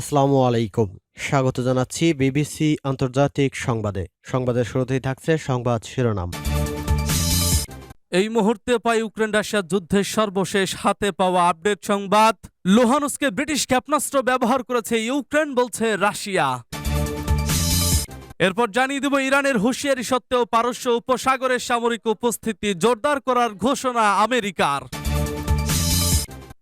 আসসালামু আলাইকুম। স্বাগত জানাচ্ছি বিবিসি আন্তর্জাতিক সংবাদে। সংবাদের শুরুতেই থাকছে সংবাদ শিরোনাম। এই মুহূর্তে পাই ইউক্রেন রাশিয়ার যুদ্ধের সর্বশেষ হাতে পাওয়া আপডেট সংবাদ। লোহানুসকে ব্রিটিশ ক্ষেপণাস্ত্র ব্যবহার করেছে ইউক্রেন, বলছে রাশিয়া। এরপর জানিয়ে দেব ইরানের হুঁশিয়ারি সত্ত্বেও পারস্য উপসাগরের সামরিক উপস্থিতি জোরদার করার ঘোষণা আমেরিকার।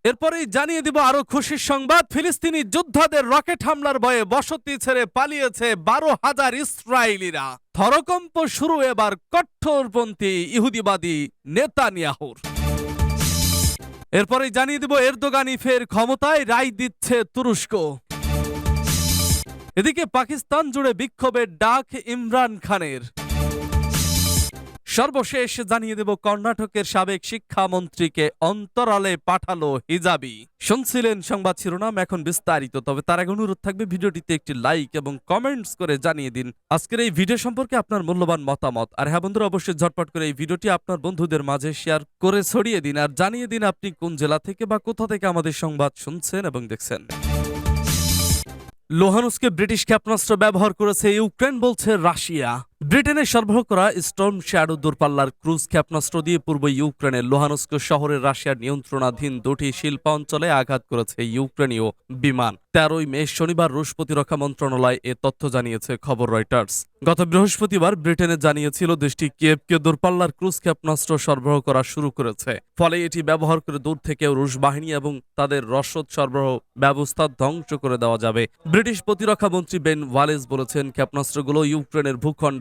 এরপরেই জানিয়ে দিব আরও খুশির সংবাদ। ফিলিস্তিনি যোদ্ধাদের রকেট হামলার ভয়ে বসতি ছেড়ে পালিয়েছে বারো হাজার ইসরায়েলিরা। থরকম্প শুরু এবার কঠোরপন্থী ইহুদিবাদী নেতা নেতানিয়াহুর। এরপরে জানিয়ে দিব এরদোগানি ফের ক্ষমতায় রায় দিচ্ছে তুরস্ক। এদিকে পাকিস্তান জুড়ে বিক্ষোভের ডাক ইমরান খানের। সর্বশেষ জানিয়ে দেব, কর্ণাটকের সাবেক শিক্ষামন্ত্রীকে অন্তরালে পাঠালো হিজাবি। শুনছিলেন সংবাদ শিরোনাম, এখন বিস্তারিত। তবে তার আগে অনুরোধ থাকবে, ভিডিওটিতে একটি লাইক এবং কমেন্টস করে জানিয়ে দিন। আজকের এই ভিডিও সম্পর্কে আপনার মূল্যবান মতামত। আর হ্যাঁ বন্ধুরা, অবশ্যই ঝটপট করে এই ভিডিওটি আপনার বন্ধুদের মাঝে শেয়ার করে ছড়িয়ে দিন। আর জানিয়ে দিন, আপনি কোন জেলা থেকে বা কোথা থেকে আমাদের সংবাদ শুনছেন এবং দেখছেন। লোহানুসকে ব্রিটিশ ক্ষেপণাস্ত্র ব্যবহার করেছে ইউক্রেন, বলছে রাশিয়া। ব্রিটেনে সরবরাহ করা স্টর্ম শ্যাডো দূরপাল্লার ক্রুজ ক্ষেপণাস্ত্র দিয়ে পূর্ব ইউক্রেনের লোহানুস্ক শহরের রাশিয়ার নিয়ন্ত্রণাধীন দুটি শিল্পাঞ্চলে আঘাত করেছে ইউক্রেনীয় বিমান। তেরোই মে শনিবার রুশ প্রতিরক্ষা মন্ত্রণালয় এ তথ্য জানিয়েছে খবর রয়টার্স। গত বৃহস্পতিবার ব্রিটেনে জানিয়েছিল দেশটি কিয়েভকে দূরপাল্লার ক্রুজ ক্ষেপণাস্ত্র সরবরাহ করা শুরু করেছে। ফলে এটি ব্যবহার করে দূর থেকেও রুশ বাহিনী এবং তাদের রসদ সরবরাহ ব্যবস্থা ধ্বংস করে দেওয়া যাবে। ব্রিটিশ প্রতিরক্ষা মন্ত্রী বেন ওয়ালেস বলেছেন, ক্ষেপণাস্ত্রগুলো ইউক্রেনের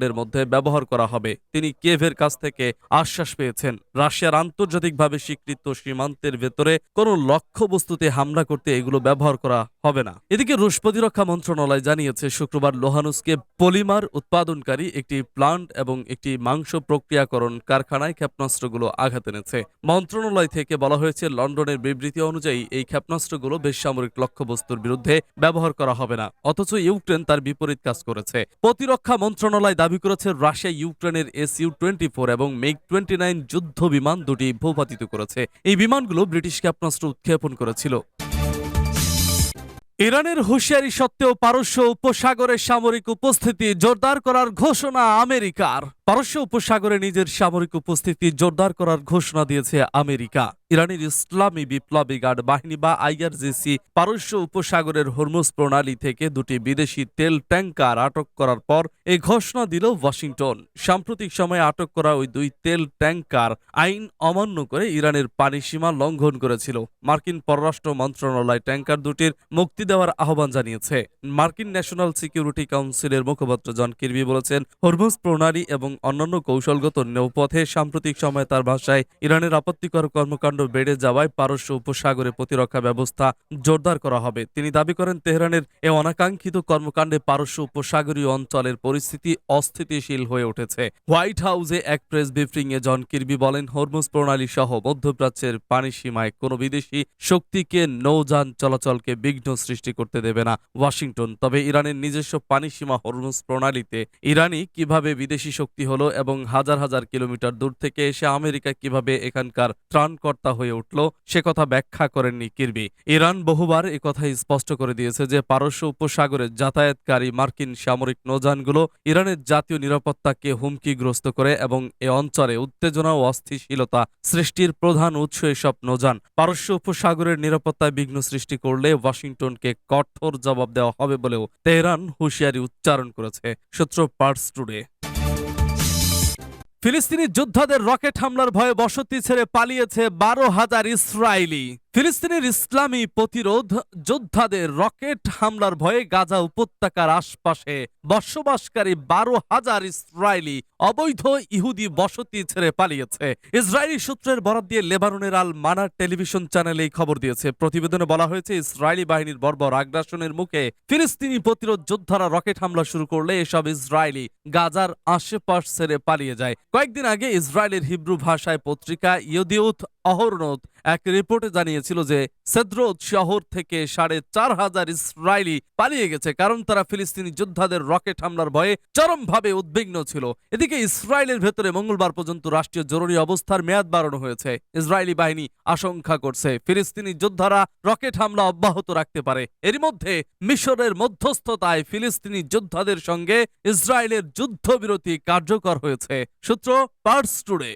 ভূখণ্ডের মধ্যে ব্যবহার করা হবে। তিনি কেভের কাছ থেকে আশ্বাস পেয়েছেন, রাশিয়ার আন্তর্জাতিকভাবে স্বীকৃত সীমান্তের ভেতরে কোনো লক্ষ্যবস্তুতে হামলা করতে এগুলো ব্যবহার করা হবে না। এদিকে রুশ প্রতিরক্ষা মন্ত্রণালয় জানিয়েছে, শুক্রবার লোহানুসকে পলিমার উৎপাদনকারী একটি প্লান্ট এবং একটি মাংস প্রক্রিয়াকরণ কারখানায় ক্ষেপণাস্ত্রগুলো আঘাত এনেছে। মন্ত্রণালয় থেকে বলা হয়েছে, লন্ডনের বিবৃতি অনুযায়ী এই ক্ষেপণাস্ত্রগুলো বেসামরিক লক্ষ্যবস্তুর বিরুদ্ধে ব্যবহার করা হবে না, অথচ ইউক্রেন তার বিপরীত কাজ করেছে। প্রতিরক্ষা মন্ত্রণালয় দাবি করেছে, রাশিয়া ইউক্রেনের এস ইউ টোয়েন্টি ফোর এবং মেক টোয়েন্টি নাইন যুদ্ধ বিমান দুটি ভূপাতিত করেছে। এই বিমানগুলো ব্রিটিশ ক্ষেপণাস্ত্র উৎক্ষেপণ করেছিল। ইরানের হুঁশিয়ারি সত্ত্বেও পারস্য উপসাগরের সামরিক উপস্থিতি জোরদার করার ঘোষণা আমেরিকার। পারস্য উপসাগরে নিজের সামরিক উপস্থিতি জোরদার করার ঘোষণা দিয়েছে আমেরিকা। ইরানের ইসলামী বিপ্লবী গার্ড বাহিনী বা আইআরজিসি পারস্য উপসাগরের হরমুজ প্রণালী থেকে দুটি বিদেশি তেল ট্যাঙ্কার আটক করার পর এই ঘোষণা দিল ওয়াশিংটন। সাম্প্রতিক সময়ে আটক করা ওই দুই তেল ট্যাঙ্কার আইন অমান্য করে ইরানের পানি সীমা লঙ্ঘন করেছিল। মার্কিন পররাষ্ট্র মন্ত্রণালয় ট্যাঙ্কার দুটির মুক্তি দেওয়ার আহ্বান জানিয়েছে। মার্কিন ন্যাশনাল সিকিউরিটি কাউন্সিলের মুখপাত্র জন কিরবি বলেছেন, হরমুজ প্রণালী এবং অন্যান্য কৌশলগত নৌপথে সাম্প্রতিক সময়ে তার ভাষায় ইরানের আপত্তিকর কর্মকাণ্ড বেড়ে যাওয়ায় পারস্য উপসাগরে প্রতিরক্ষা ব্যবস্থা জোরদার করা হবে। তিনি দাবি করেন, তেহরানের এ অনাকাঙ্ক্ষিত কর্মকাণ্ডে পারস্য উপসাগরীয় অঞ্চলের পরিস্থিতি অস্থিতিশীল হয়ে উঠেছে। হোয়াইট হাউসে এক প্রেস ব্রিফিংয়ে জন কিরবি বলেন, হরমুজ প্রণালী সহ মধ্যপ্রাচ্যের পানি সীমায় কোনো বিদেশি শক্তিকে নৌযান চলাচলকে বিঘ্ন সৃষ্টি করতে দেবে না। ওয়াশিংটন, তবে ইরানের নিজস্ব পানি সীমা হরমুজ প্রণালীতে ইরানি কীভাবে বিদেশি শক্তি হলো এবং হাজার হাজার কিলোমিটার দূর থেকে এসে আমেরিকা কীভাবে এখানকার ত্রাণকর্তা হয়ে উঠল, সে কথা ব্যাখ্যা করেননি কিরবি। ইরান বহুবার কথা স্পষ্ট করে দিয়েছে যে পারস্য উপসাগরে যাতায়াতকারী মার্কিন সামরিক নৌযানগুলো ইরানের জাতীয় নিরাপত্তাকে হুমকিগ্রস্ত করে এবং এ অঞ্চলে উত্তেজনা ও অস্থিতিশীলতা সৃষ্টির প্রধান উৎস এসব নৌযান। পারস্য উপসাগরের নিরাপত্তায় বিঘ্ন সৃষ্টি করলে ওয়াশিংটনকে কঠোর জবাব দেওয়া হবে বলেও তেহরান হুঁশিয়ারি উচ্চারণ করেছে। সূত্র পার্স টুডে। ফিলিস্তিনি যোদ্ধাদের রকেট হামলার ভয়ে বসতি ছেড়ে পালিয়েছে বারো হাজার ইসরায়েলি। ফিলিস্তিনের ইসলামী প্রতিরোধ যোদ্ধাদের রকেট হামলার ভয়ে গাজা উপত্যকার আশপাশে বসবাসকারী বারো হাজার ইসরায়েলি অবৈধ ইহুদি বসতি ছেড়ে পালিয়েছে। ইসরায়েলি সূত্রের বরাদ দিয়ে লেবাননের আল মানার টেলিভিশন চ্যানেলে এই খবর দিয়েছে। প্রতিবেদনে বলা হয়েছে, ইসরায়েলি বাহিনীর বর্বর আগ্রাসনের মুখে ফিলিস্তিনি প্রতিরোধ যোদ্ধারা রকেট হামলা শুরু করলে এসব ইসরায়েলি গাজার আশেপাশ ছেড়ে পালিয়ে যায়। কয়েকদিন আগে ইসরায়েলের হিব্রু ভাষায় পত্রিকা ইয়দিউথ অহরনথ এক রিপোর্টে জানিয়েছে হয়েছিল যে সেদ্রোদ শহর থেকে সাড়ে চার হাজার ইসরায়েলি পালিয়ে গেছে, কারণ তারা ফিলিস্তিনি যোদ্ধাদের রকেট হামলার ভয়ে চরমভাবে উদ্বিগ্ন ছিল। এদিকে ইসরায়েলের ভেতরে মঙ্গলবার পর্যন্ত রাষ্ট্রীয় জরুরি অবস্থার মেয়াদ বাড়ানো হয়েছে। ইসরায়েলি বাহিনী আশঙ্কা করছে, ফিলিস্তিনি যোদ্ধারা রকেট হামলা অব্যাহত রাখতে পারে। এরই মধ্যে মিশরের মধ্যস্থতায় ফিলিস্তিনি যোদ্ধাদের সঙ্গে ইসরায়েলের যুদ্ধবিরতি কার্যকর হয়েছে। সূত্র পার্স টুডে।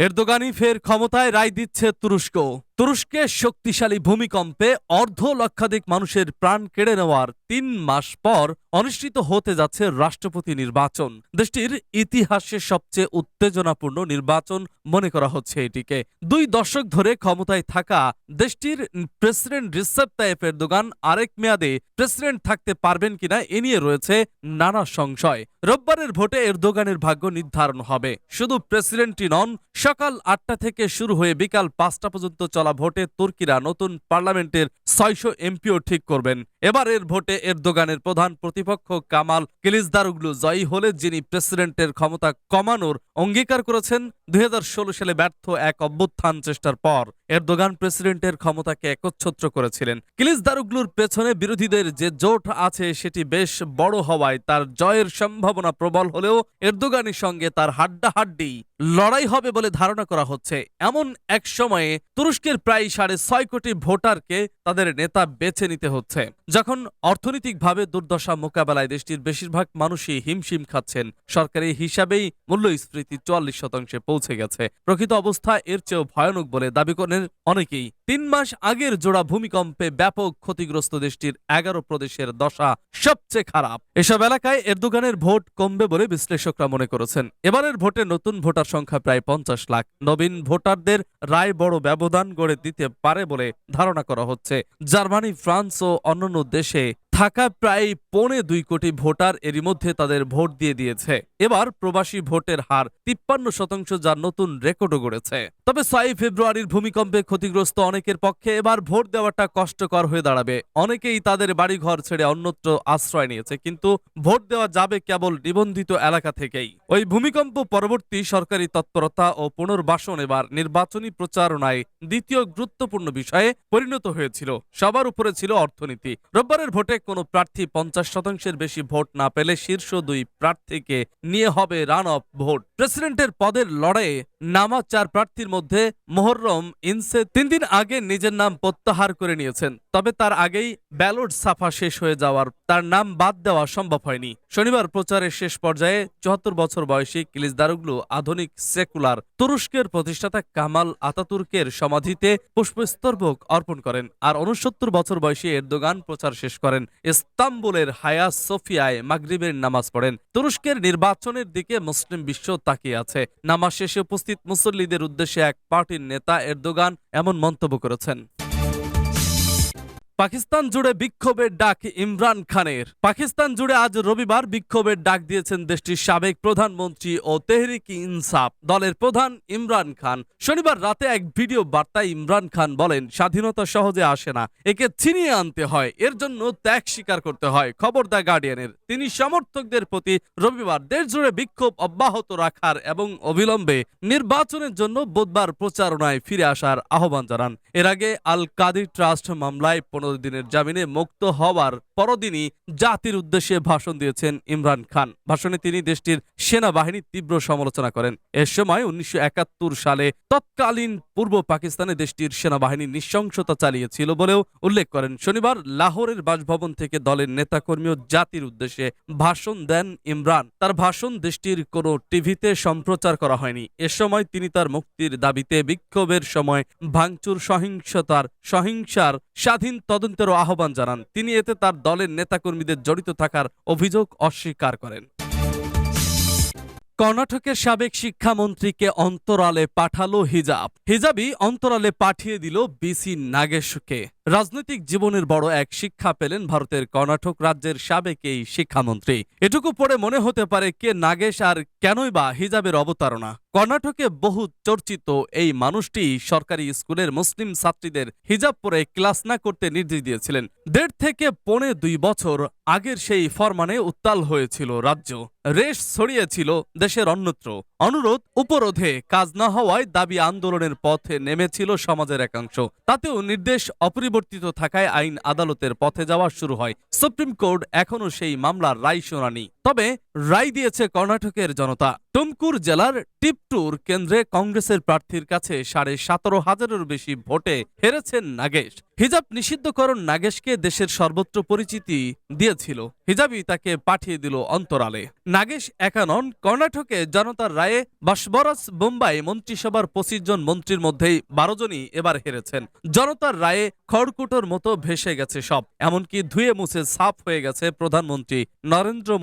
এরদোগানি ফের ক্ষমতায় রায় দিচ্ছে তুরস্ক। তুরস্কের শক্তিশালী ভূমিকম্পে অর্ধ লক্ষাধিক মানুষের প্রাণ কেড়ে নেওয়ার তিন মাস পর অনুষ্ঠিত হতে যাচ্ছে রাষ্ট্রপতি নির্বাচন। দেশটির ইতিহাসে সবচেয়ে উত্তেজনাপূর্ণ নির্বাচন মনে করা হচ্ছে এটিকে। দুই দশক ধরে ক্ষমতায় থাকা দেশটির প্রেসিডেন্ট রিসেপ তাইপ দোকান আরেক মেয়াদে প্রেসিডেন্ট থাকতে পারবেন কিনা এ নিয়ে রয়েছে নানা সংশয়। রোববারের ভোটে এরদোগানের ভাগ্য নির্ধারণ হবে। শুধু প্রেসিডেন্টই নন, সকাল আটটা থেকে শুরু হয়ে বিকাল পাঁচটা পর্যন্ত চলা ভোটে তুর্কিরা নতুন পার্লামেন্টের ছয়শো এমপিও ঠিক করবেন। এবারের ভোটে এরদোগানের প্রধান প্রতিপক্ষ কামাল কিলিজদারুগলু জয়ী হলে যিনি প্রেসিডেন্টের ক্ষমতা কমানোর অঙ্গীকার করেছেন, দুই হাজার ষোলো সালে ব্যর্থ এক অভ্যুত্থান চেষ্টার পর। এরদোগান প্রেসিডেন্টের ক্ষমতাকে একচ্ছত্র করেছিলেন। কিলিজদারুগলুর পেছনে বিরোধীদের যে জোট আছে, সেটি বেশ বড় হওয়ায় তার জয়ের সম্ভাবনা প্রবল হলেও এরদোগানের সঙ্গে তার হাড্ডাহাড্ডি লড়াই হবে বলে ধারণা করা হচ্ছে। এমন এক সময়ে তুরস্কের প্রায় সাড়ে ছয় কোটি ভোটারকে তাদের নেতা বেছে নিতে হচ্ছে। যখন অর্থনৈতিকভাবে দুর্দশা মোকাবেলায় দেশটির বেশিরভাগ মানুষই হিমশিম খাচ্ছেন, সরকারি হিসাবেই মূল্যস্ফীতি চুয়াল্লিশ শতাংশে পৌঁছে গেছে। প্রকৃত অবস্থা এর চেয়েও ভয়ানক বলে দাবি করেন অনেকেই। তিন মাস আগের জোড়া ভূমিকম্পে ব্যাপক ক্ষতিগ্রস্ত দেশটির এগারো প্রদেশের দশা সবচেয়ে খারাপ। এসব এলাকায় এরদোগানের ভোট কমবে বলে বিশ্লেষকরা মনে করেছেন। এবারের ভোটে নতুন ভোটার সংখ্যা প্রায় পঞ্চাশ লাখ। নবীন ভোটারদের রায় বড় ব্যবধান গড়ে দিতে পারে বলে ধারণা করা হচ্ছে। জার্মানি, ফ্রান্স ও অন্যান্য দেশে থাকা প্রায় পৌনে দুই কোটি ভোটার এরই মধ্যে তাদের ভোট দিয়ে দিয়েছে। এবার প্রবাসী ভোটের হার তিপ্পান্ন শতাংশ যার নতুন রেকর্ডও গড়েছে। তবে ছয় ফেব্রুয়ারির ভূমিকম্পে ক্ষতিগ্রস্ত অনেকের পক্ষে এবার ভোট দেওয়াটা কষ্টকর হয়ে দাঁড়াবে। অনেকেই তাদের বাড়িঘর ছেড়ে অন্যত্র আশ্রয় নিয়েছে, কিন্তু ভোট দেওয়া যাবে কেবল নিবন্ধিত এলাকা থেকেই। ওই ভূমিকম্প পরবর্তী সরকারি তৎপরতা ও পুনর্বাসন এবার নির্বাচনী প্রচারণায় দ্বিতীয় গুরুত্বপূর্ণ বিষয়ে পরিণত হয়েছিল। সবার উপরে ছিল অর্থনীতি। রোববারের ভোটে কোনো প্রার্থী পঞ্চাশ শতাংশের বেশি ভোট না পেলে শীর্ষ দুই প্রার্থীকে নিয়ে হবে রান অফ ভোট। প্রেসিডেন্টের পদের লড়াইয়ে নামা চার প্রার্থীর মধ্যে মোহররম ইনসে তিন দিন আগে নিজের নাম প্রত্যাহার করে নিয়েছেন। তবে তার আগেই ব্যালট সাফা শেষ হয়ে যাওয়ার তার নাম বাদ দেওয়া সম্ভব হয়নি। শনিবার প্রচারের শেষ পর্যায়ে চুয়াত্তর বছর বয়সী কিলিস দারুগলু আধুনিক সেকুলার তুরস্কের প্রতিষ্ঠাতা কামাল আতাতুর্কের সমাধিতে পুষ্পস্তর্ভক অর্পণ করেন আর উনসত্তর বছর বয়সী এরদোগান প্রচার শেষ করেন। ইস্তাম্বুলের হায়া সোফিয়ায় মাগরিবের নামাজ পড়েন। তুরস্কের নির্বাচনের দিকে মুসলিম বিশ্ব তাকিয়ে আছে। নামাজ শেষে উপস্থিত মুসল্লিদের উদ্দেশ্যে এক পার্টির নেতা এরদোগান এমন মন্তব্য করেছেন। পাকিস্তান জুড়ে বিক্ষোভের ডাক ইমরান খানের। পাকিস্তান জুড়ে আজ রবিবার বিক্ষোভের ডাক দিয়েছেন দেশটির সাবেক প্রধানমন্ত্রী ও তেহরিক ইনসাফ দলের প্রধান ইমরান খান। শনিবার রাতে এক ভিডিও বার্তায় ইমরান খান বলেন, স্বাধীনতা সহজে আসে না, একে ছিনিয়ে আনতে হয়, এর জন্য ত্যাগ স্বীকার করতে হয়। খবর দ্য গার্ডিয়ানের তিনি সমর্থকদের প্রতি রবিবার দেশ জুড়ে বিক্ষোভ অব্যাহত রাখার এবং অবিলম্বে নির্বাচনের জন্য বুধবার প্রচারণায় ফিরে আসার আহ্বান জানান। এর আগে আল কাদির ট্রাস্ট মামলায় পনেরো দিনের জামিনে মুক্ত হওয়ার পরদিনই জাতির উদ্দেশ্যে ভাষণ দিয়েছেন ইমরান খান। ভাষণে তিনি দেশটির সেনাবাহিনীর তীব্র সমালোচনা করেন। এ সময় উনিশশো সালে তৎকালীন পূর্ব পাকিস্তানে দেশটির সেনাবাহিনী নৃশংসতা চালিয়েছিল বলেও উল্লেখ করেন। শনিবার লাহোরের বাসভবন থেকে দলের নেতাকর্মী ও জাতির উদ্দেশ্যে ভাষণ দেন ইমরান। তার ভাষণ দেশটির কোনো টিভিতে সম্প্রচার করা হয়নি। এ সময় তিনি তার মুক্তির দাবিতে বিক্ষোভের সময় ভাঙচুর, সহিংসতার, সহিংসার স্বাধীন তদন্তেরও আহ্বান জানান। তিনি এতে তার দলের নেতাকর্মীদের জড়িত থাকার অভিযোগ অস্বীকার করেন। কর্ণাটকের সাবেক শিক্ষামন্ত্রীকে অন্তরালে পাঠালো হিজাব। হিজাবই অন্তরালে পাঠিয়ে দিল বিসি নাগেশকে। রাজনৈতিক জীবনের বড় এক শিক্ষা পেলেন ভারতের কর্ণাটক রাজ্যের সাবেক এই শিক্ষামন্ত্রী। এটুকু পড়ে মনে হতে পারে কে নাগেশ আর কেনই বা হিজাবের অবতারণা। কর্ণাটকে বহু চর্চিত এই মানুষটি সরকারি স্কুলের মুসলিম ছাত্রীদের হিজাব পরে ক্লাস না করতে নির্দেশ দিয়েছিলেন। দেড় থেকে পৌনে দুই বছর আগের সেই ফরমানে উত্তাল হয়েছিল রাজ্য। রেশ ছড়িয়েছিল দেশের অন্যত্র। অনুরোধ, উপরোধে কাজ না হওয়ায় দাবি আন্দোলনের পথে নেমেছিল সমাজের একাংশ। তাতেও নির্দেশ অপরিবর্তিত থাকায় আইন আদালতের পথে যাওয়া শুরু হয়। সুপ্রিম কোর্ট এখনও সেই মামলার রায় শোনানি। তবে রায় দিয়েছে কর্ণাটকের জনতা। টুমকুর জেলার টিপটুর কেন্দ্রে কংগ্রেসের প্রার্থীর কাছে সাড়ে সতেরো হাজারের বেশি ভোটে হেরেছেন নাগেশ। হিজাব নিষিদ্ধকরণ নাগেশকে দেশের সর্বত্র পরিচিতি দিয়েছিল। হিজাবই তাকে পাঠিয়ে দিল অন্তরালে। নাগেশ একা নন, কর্ণাটকে জনতার রায়ে বাসবরাস বোম্বাই মন্ত্রিসভার পঁচিশ জন মন্ত্রীর মধ্যেই বারো জনই এবার হেরেছেন। জনতার রায়ে খড়কুটোর মতো ভেসে গেছে সব। এমনকি ধুয়ে মুছে সাফ হয়ে গেছে প্রধানমন্ত্রী নরেন্দ্র